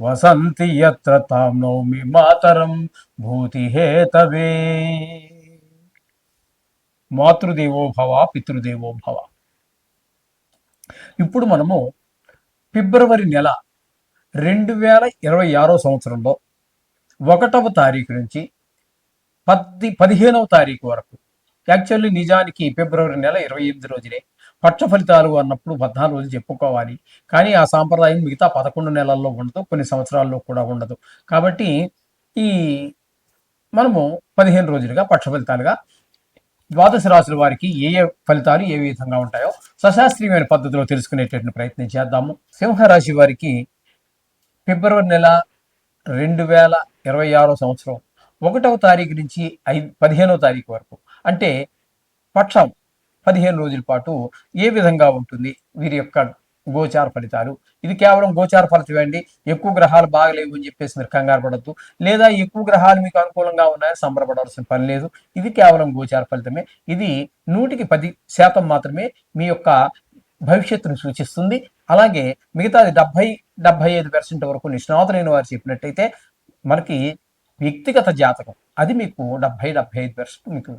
వసంతి ఎత్ర తాం నౌమి మాతరం భూతిహేతవే మాతృదేవో భవ పితృదేవో భవ. ఇప్పుడు మనము ఫిబ్రవరి నెల రెండు వేల ఇరవై ఆరో సంవత్సరంలో ఒకటవ తారీఖు నుంచి పద్ది పదిహేనవ తారీఖు వరకు. యాక్చువల్లీ నిజానికి ఫిబ్రవరి నెల ఇరవై ఎనిమిది రోజునే. పక్ష ఫలితాలు అన్నప్పుడు పద్నాలుగు రోజులు చెప్పుకోవాలి. కానీ ఆ సాంప్రదాయం మిగతా పదకొండు నెలల్లో ఉండదు కొన్ని సంవత్సరాల్లో కూడా ఉండదు. కాబట్టి ఈ మనము పదిహేను రోజులుగా పక్ష ఫలితాలుగా ద్వాదశ రాశుల వారికి ఏ ఏ ఫలితాలు ఏ విధంగా ఉంటాయో సశాస్త్రీయమైన పద్ధతిలో తెలుసుకునేటటువంటి ప్రయత్నం చేద్దాము. సింహరాశి వారికి ఫిబ్రవరి నెల రెండు వేల ఇరవై ఆరో సంవత్సరం ఒకటవ తారీఖు నుంచి ఐదు పదిహేనో తారీఖు వరకు. అంటే పక్షం పదిహేను రోజుల పాటు ఏ విధంగా ఉంటుంది వీరి యొక్క గోచార ఫలితాలు? ఇది కేవలం గోచార ఫలితం అండి. ఎక్కువ గ్రహాలు బాగలేవు అని చెప్పేసి మీరు కంగారు పడద్దు. లేదా ఎక్కువ గ్రహాలు మీకు అనుకూలంగా ఉన్నాయని సంబరపడాల్సిన పని లేదు. ఇది కేవలం గోచార ఫలితమే. ఇది నూటికి పది శాతం మాత్రమే మీ యొక్క భవిష్యత్తును సూచిస్తుంది. అలాగే మిగతాది డెబ్బై డెబ్బై ఐదు పర్సెంట్ వరకు నిష్ణాతులైన వారు చెప్పినట్టయితే మనకి వ్యక్తిగత జాతకం. అది మీకు డెబ్బై డెబ్బై ఐదు పర్సెంట్ మీకు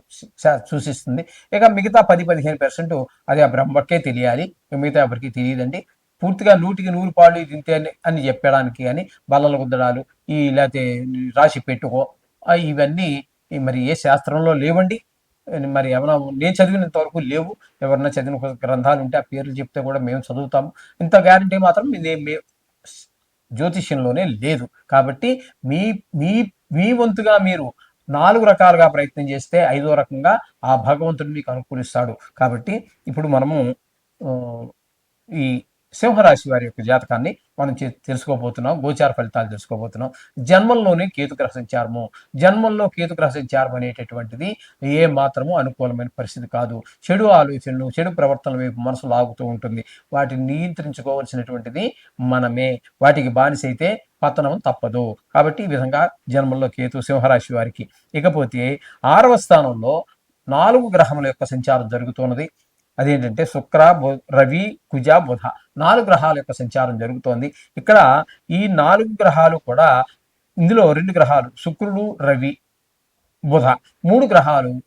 సూచిస్తుంది. ఇక మిగతా పది పదిహేను పర్సెంట్ అది ఆ బ్రహ్మకే తెలియాలి. మిగతా ఎవరికి తెలియదండి. పూర్తిగా నూటికి నూరు పాళ్ళు ఇది ఇంతే అని చెప్పడానికి అని బల్లలు గుద్దడాలు ఈ లేకపోతే రాసి పెట్టుకో ఇవన్నీ మరి ఏ శాస్త్రంలో లేవండి. మరి ఏమైనా నేను చదివినంత వరకు లేవు. ఎవరైనా చదివిన ఒక గ్రంథాలు ఉంటే ఆ పేర్లు చెప్తే కూడా మేము చదువుతాము. ఇంత గ్యారంటీ మాత్రం నేను జ్యోతిష్యంలోనే లేదు. కాబట్టి మీ మీ మీ వంతుగా మీరు నాలుగు రకాలుగా ప్రయత్నం చేస్తే ఐదో రకంగా ఆ భగవంతుడు మీకు అనుకూలిస్తాడు. కాబట్టి ఇప్పుడు మనము ఈ సింహరాశి వారి యొక్క జాతకాన్ని మనం చే- తెలుసుకోబోతున్నాం గోచార ఫలితాలు తెలుసుకోబోతున్నాం. జన్మంలోనే కేతుగ్రహ సంచారము జన్మంలో కేతుగ్రహ సంచారం అనేటటువంటిది ఏ మాత్రము అనుకూలమైన పరిస్థితి కాదు. చెడు ఆలోచనలు చెడు ప్రవర్తనల వైపు మనసు లాగుతూ ఉంటుంది. వాటిని నియంత్రించుకోవాల్సినటువంటిది మనమే. వాటికి బానిసైతే పతనం తప్పదు. కాబట్టి ఈ విధంగా జన్మంలో కేతు సింహరాశి వారికి ఇకపోతే ఆరవ స్థానంలో నాలుగు గ్రహముల యొక్క సంచారం జరుగుతున్నది. అదేంటంటే శుక్ర బు- రవి కుజ బుధ నాలుగు గ్రహాల యొక్క సంచారం జరుగుతోంది. ఇక్కడ ఈ నాలుగు గ్రహాలు కూడా ఇందులో రెండు గ్రహాలు శుక్రుడు రవి బుధ మూడు గ్రహాలు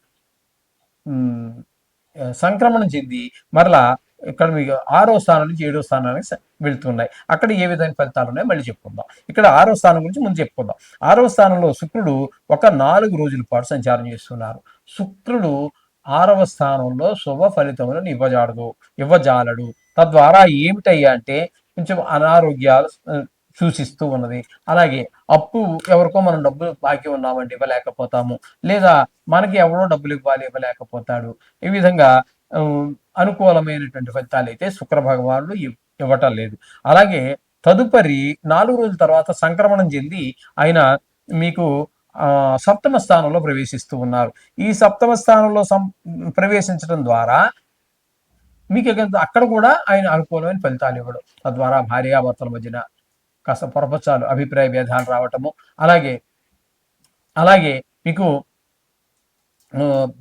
సంక్రమణం చెంది మరలా ఇక్కడ మీకు ఆరో స్థానం నుంచి ఏడో స్థానానికి వెళుతున్నాయి. అక్కడ ఏ విధమైన ఫలితాలు ఉన్నాయో మళ్ళీ చెప్పుకుందాం. ఇక్కడ ఆరో స్థానం గురించి ముందు చెప్పుకుందాం. ఆరో స్థానంలో శుక్రుడు ఒక నాలుగు రోజుల పాటు సంచారం చేస్తున్నారు. శుక్రుడు ఆరవ స్థానంలో శుభ ఫలితములను ఇవ్వజాడదు ఇవ్వజాలడు. తద్వారా ఏమిటయ్యా అంటే కొంచెం అనారోగ్యాలు సూచిస్తూ ఉన్నది. అలాగే అప్పు ఎవరికో మనం డబ్బులు బాకీ ఉన్నామంటే ఇవ్వలేకపోతాము. లేదా మనకి ఎవరో డబ్బులు ఇవ్వాలి ఇవ్వలేకపోతాడు. ఈ విధంగా అనుకూలమైనటువంటి ఫలితాలు అయితే శుక్ర భగవానుడు ఇవ్- ఇవ్వటం లేదు. అలాగే తదుపరి నాలుగు రోజుల తర్వాత సంక్రమణం చెంది ఆయన మీకు సప్తమ స్థానంలో ప్రవేశిస్తూ ఉన్నారు. ఈ సప్తమ స్థానంలో సం ప్రవేశించడం ద్వారా మీకు అక్కడ కూడా ఆయన అనుకూలమైన ఫలితాలు ఇవ్వడం. తద్వారా భార్యాభర్తల మధ్యన కాస్త పొరపచ్చాలు అభిప్రాయ భేదాలు రావటము. అలాగే అలాగే మీకు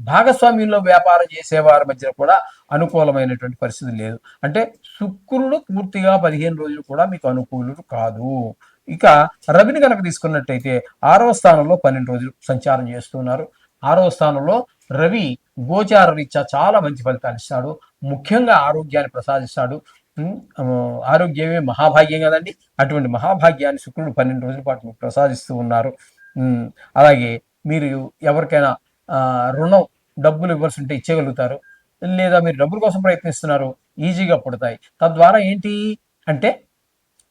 భాగస్వామ్యంలో వ్యాపారం చేసేవారి మధ్య కూడా అనుకూలమైనటువంటి పరిస్థితి లేదు. అంటే శుక్రుడు పూర్తిగా పదిహేను రోజులు కూడా మీకు అనుకూలుడు కాదు. ఇక రవిని కనుక తీసుకున్నట్టయితే ఆరవ స్థానంలో పన్నెండు రోజులు సంచారం చేస్తున్నారు. ఆరవ స్థానంలో రవి గోచార రీత్యా చాలా మంచి ఫలితాలు ఇస్తాడు. ముఖ్యంగా ఆరోగ్యాన్ని ప్రసాదిస్తాడు. ఆరోగ్యమే మహాభాగ్యం కదండి. అటువంటి మహాభాగ్యాన్ని శుక్రుడు పన్నెండు రోజుల పాటు మీకు ప్రసాదిస్తూ ఉన్నారు. అలాగే మీరు ఎవరికైనా రుణం డబ్బులు ఇవ్వాల్సి ఉంటే ఇచ్చేయగలుగుతారు. లేదా మీరు డబ్బుల కోసం ప్రయత్నిస్తున్నారు ఈజీగా పుడతాయి. తద్వారా ఏంటి అంటే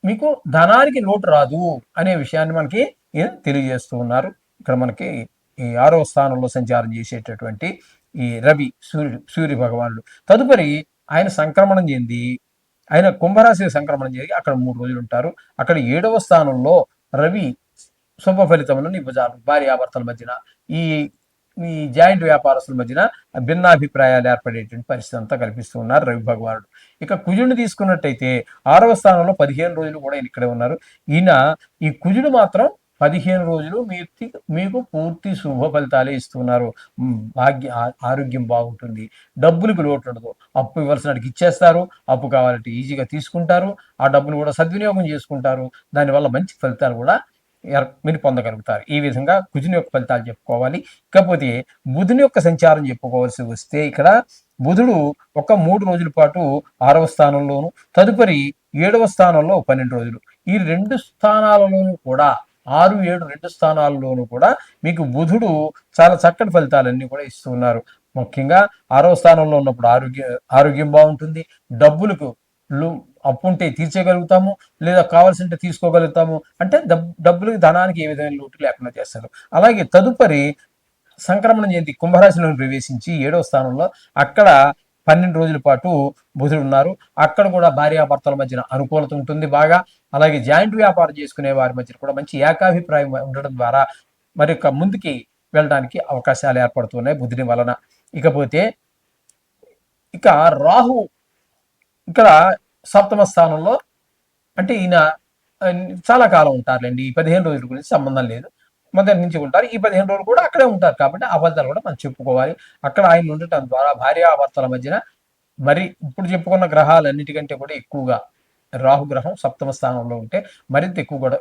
మీకు ధనానికి లోటు రాదు అనే విషయాన్ని మనకి తెలియజేస్తూ ఉన్నారు. ఇక్కడ మనకి ఈ ఆరవ స్థానంలో సంచారం చేసేటటువంటి ఈ రవి సూర్యుడు సూర్య భగవానుడు. తదుపరి ఆయన సంక్రమణం చెంది ఆయన కుంభరాశి సంక్రమణం జరిగి అక్కడ మూడు రోజులు ఉంటారు. అక్కడ ఏడవ స్థానంలో రవి శుభ ఫలితములను ఇవ్వజాలు భార్యాభర్తల మధ్యన ఈ ఈ జాయింట్ వ్యాపారస్తుల మధ్యన భిన్నాభిప్రాయాలు ఏర్పడేటువంటి పరిస్థితి అంతా కల్పిస్తూ ఉన్నారు రవి భగవానుడు. ఇక కుజుడిని తీసుకున్నట్టయితే ఆరవ స్థానంలో పదిహేను రోజులు కూడా ఇక్కడే ఉన్నారు. ఈయన ఈ కుజుడు మాత్రం పదిహేను రోజులు మీకు మీకు పూర్తి శుభ ఫలితాలే ఇస్తున్నారు. భాగ్య ఆ- ఆరోగ్యం బాగుంటుంది. డబ్బులకు లోటు ఉండదు అప్పు ఇవ్వాల్సిన ఇచ్చేస్తారు. అప్పు కావాలంటే ఈజీగా తీసుకుంటారు. ఆ డబ్బులు కూడా సద్వినియోగం చేసుకుంటారు. దానివల్ల మంచి ఫలితాలు కూడా ఎర్- మీరు పొందగలుగుతారు. ఈ విధంగా కుజుని యొక్క ఫలితాలు చెప్పుకోవాలి. ఇకపోతే బుధుని యొక్క సంచారం చెప్పుకోవాల్సి వస్తే ఇక్కడ బుధుడు ఒక మూడు రోజుల పాటు ఆరవ స్థానంలోను తదుపరి ఏడవ స్థానంలో పన్నెండు రోజులు. ఈ రెండు స్థానాలలోనూ కూడా ఆరు ఏడు రెండు స్థానాల్లోనూ కూడా మీకు బుధుడు చాలా చక్కటి ఫలితాలన్నీ కూడా ఇస్తూ ఉన్నారు. ముఖ్యంగా ఆరవ స్థానంలో ఉన్నప్పుడు ఆరోగ్య ఆరోగ్యం బాగుంటుంది. డబ్బులకు అప్పు ఉంటే తీర్చగలుగుతాము లేదా కావాల్సింటే తీసుకోగలుగుతాము. అంటే డబ్బులకి ధనానికి ఏ విధమైన లోటు లేకుండా చేస్తారు. అలాగే తదుపరి సంక్రమణ జయంతి కుంభరాశిలో ప్రవేశించి ఏడో స్థానంలో అక్కడ పన్నెండు రోజుల పాటు బుధుడు ఉన్నారు. అక్కడ కూడా భార్యాభర్తల మధ్యన అనుకూలత ఉంటుంది బాగా. అలాగే జాయింట్ వ్యాపారం చేసుకునే వారి మధ్య కూడా మంచి ఏకాభిప్రాయం ఉండడం ద్వారా మరి యొక్క ముందుకి వెళ్ళడానికి అవకాశాలు ఏర్పడుతున్నాయి బుధుని వలన. ఇకపోతే ఇక రాహు ఇక్కడ సప్తమ స్థానంలో అంటే ఈయన చాలా కాలం ఉంటారులేండి. ఈ పదిహేను రోజుల గురించి సంబంధం లేదు. మొదటి నుంచి ఉంటారు. ఈ పదిహేను రోజులు కూడా అక్కడే ఉంటారు కాబట్టి ఆ ఫలితాలు కూడా మనం చెప్పుకోవాలి. అక్కడ ఆయన ఉండటం ద్వారా భార్యాభర్తల మధ్యన మరి ఇప్పుడు చెప్పుకున్న గ్రహాలన్నిటికంటే కూడా ఎక్కువగా రాహు గ్రహం సప్తమ స్థానంలో ఉంటే మరింత ఎక్కువ కూడా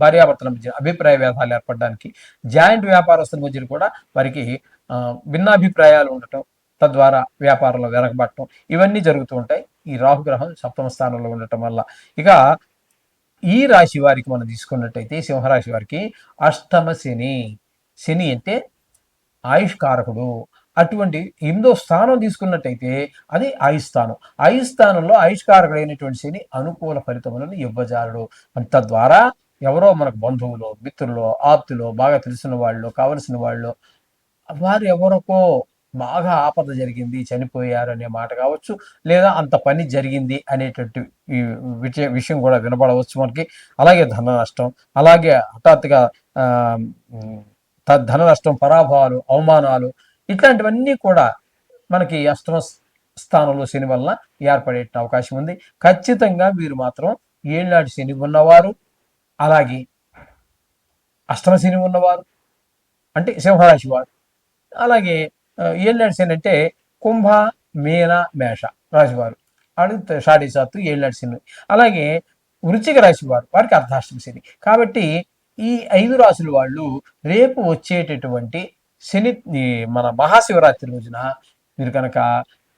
భార్యాభర్తల మధ్య అభిప్రాయ వ్యాధాలు ఏర్పడడానికి జాయింట్ వ్యాపారస్తుల మధ్య కూడా వారికి ఆ, భిన్నాభిప్రాయాలు ఉండటం తద్వారా వ్యాపారంలో వెనకబడటం ఇవన్నీ జరుగుతూ ఉంటాయి. ఈ రాహుగ్రహం సప్తమ స్థానంలో ఉండటం వల్ల. ఇక ఈ రాశి వారికి మనం తీసుకున్నట్టయితే సింహరాశి వారికి అష్టమ శని. శని అంటే ఆయుష్కారకుడు. అటువంటి ఎనిమిదో స్థానం తీసుకున్నట్టయితే అది ఆయుష్ స్థానం ఆయుష్ స్థానంలో శని అనుకూల ఫలితములను ఇవ్వజాలడు. తద్వారా ఎవరో మనకు బంధువులు మిత్రులు ఆప్తులు బాగా తెలిసిన వాళ్ళు కావలసిన వాళ్ళు వారు ఎవరికో బాగా ఆపద జరిగింది చనిపోయారు అనే మాట కావచ్చు లేదా అంత పని జరిగింది అనేటువంటి ఈ విషయం విషయం కూడా వినపడవచ్చు మనకి. అలాగే ధన నష్టం అలాగే హఠాత్తుగా ఆ, ధన నష్టం పరాభవాలు అవమానాలు ఇట్లాంటివన్నీ కూడా మనకి అష్టమ స్థానంలో శని వలన ఏర్పడే అవకాశం ఉంది. ఖచ్చితంగా వీరు మాత్రం ఏళ్ళనాటి శని ఉన్నవారు అలాగే అష్టమ శని ఉన్నవారు అంటే సింహరాశి వారు అలాగే ఆ, ఏళ్ళనాటి అంటే కుంభ మీన మేష రాశివారు. వాడు షాడీ సాత్తు ఏళ్ళనాటి అలాగే వృచ్చిక రాశి వారు వారికి అర్ధాష్టమి శని. కాబట్టి ఈ ఐదు రాశుల వాళ్ళు రేపు వచ్చేటటువంటి శని మన మహాశివరాత్రి రోజున మీరు కనుక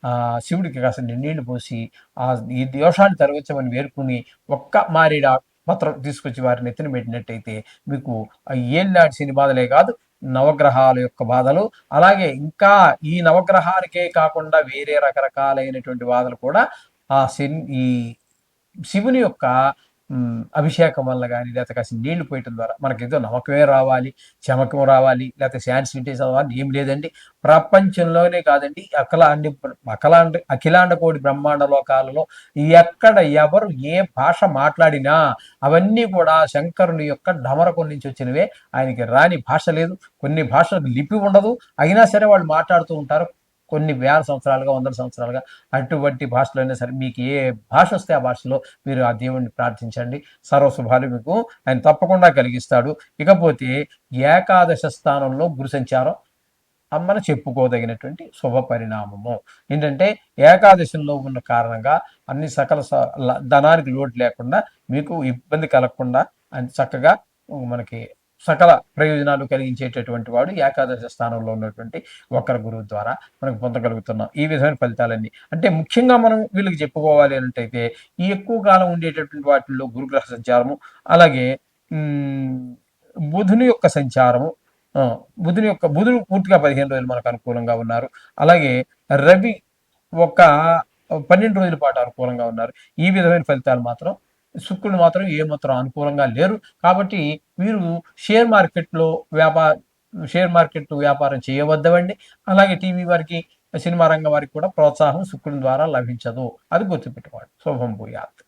ఆ శివుడికి కాస్త నీళ్ళు పోసి ఆ ఈ దోషాన్ని తరగచ్చమని వేరుకుని ఒక్క మారేడా పత్రం తీసుకొచ్చి వారిని ఎత్తిన పెట్టినట్టయితే మీకు ఆ శని బాధలే కాదు. నవగ్రహాల యొక్క బాధలు అలాగే ఇంకా ఈ నవగ్రహాలకే కాకుండా వేరే రకరకాలైనటువంటి బాధలు కూడా ఆ శని ఈ శివుని యొక్క అభిషేకం వల్ల కానీ లేకపోతే కాసి నీళ్ళు పోయటం ద్వారా మనకి ఏదో నమ్మకమే రావాలి చమకం రావాలి లేకపోతే శాన్సిటీస్ చదవాలి ఏం లేదండి. ప్రపంచంలోనే కాదండి అఖలాండ అఖలాండ అఖిలాండ కోడి బ్రహ్మాండ లోకాలలో ఎక్కడ ఎవరు ఏ భాష మాట్లాడినా అవన్నీ కూడా శంకరుని యొక్క డమరకం నుంచి వచ్చినవే. ఆయనకి రాని భాష లేదు కొన్ని భాషలకు లిపి ఉండదు. అయినా సరే వాళ్ళు మాట్లాడుతూ ఉంటారు కొన్ని వేల సంవత్సరాలుగా వందల సంవత్సరాలుగా అటువంటి భాషలో అయినా సరే మీకు ఏ భాష వస్తే ఆ భాషలో మీరు ఆ దేవుణ్ణి ప్రార్థించండి. సర్వశుభాలు మీకు ఆయన తప్పకుండా కలిగిస్తాడు. ఇకపోతే ఏకాదశ స్థానంలో గురు సంచారం అమ్మన చెప్పుకోదగినటువంటి శుభ పరిణామము. ఏంటంటే ఏకాదశంలో ఉన్న కారణంగా అన్ని సకల స- ల- ధనానికి లోటు లేకుండా మీకు ఇబ్బంది కలగకుండా అని చక్కగా మనకి సకల ప్రయోజనాలు కలిగించేటటువంటి వాడు ఏకాదశ స్థానంలో ఉన్నటువంటి ఒకరి గురువు ద్వారా మనకు పొందగలుగుతున్నాం. ఈ విధమైన ఫలితాలన్నీ. అంటే ముఖ్యంగా మనం వీళ్ళకి చెప్పుకోవాలి అన్నట్టయితే ఈ ఎక్కువ కాలం ఉండేటటువంటి వాటిల్లో గురుగ్రహ సంచారము అలాగే బుధుని యొక్క సంచారము బుధుని యొక్క బుధుడు పూర్తిగా పదిహేను రోజులు మనకు అనుకూలంగా ఉన్నారు. అలాగే రవి ఒక పన్నెండు రోజుల పాటు అనుకూలంగా ఉన్నారు. ఈ విధమైన ఫలితాలు మాత్రం శుక్రుడు మాత్రం ఏమాత్రం అనుకూలంగా లేరు. కాబట్టి మీరు షేర్ మార్కెట్లో వ్యాపార షేర్ మార్కెట్ వ్యాపారం చేయవద్దవండి. అలాగే టీవీ వారికి సినిమా రంగం వారికి కూడా ప్రోత్సాహం శుక్రుని ద్వారా లభించదు. అది గుర్తుపెట్టుకోండి శుభం భూయాత్.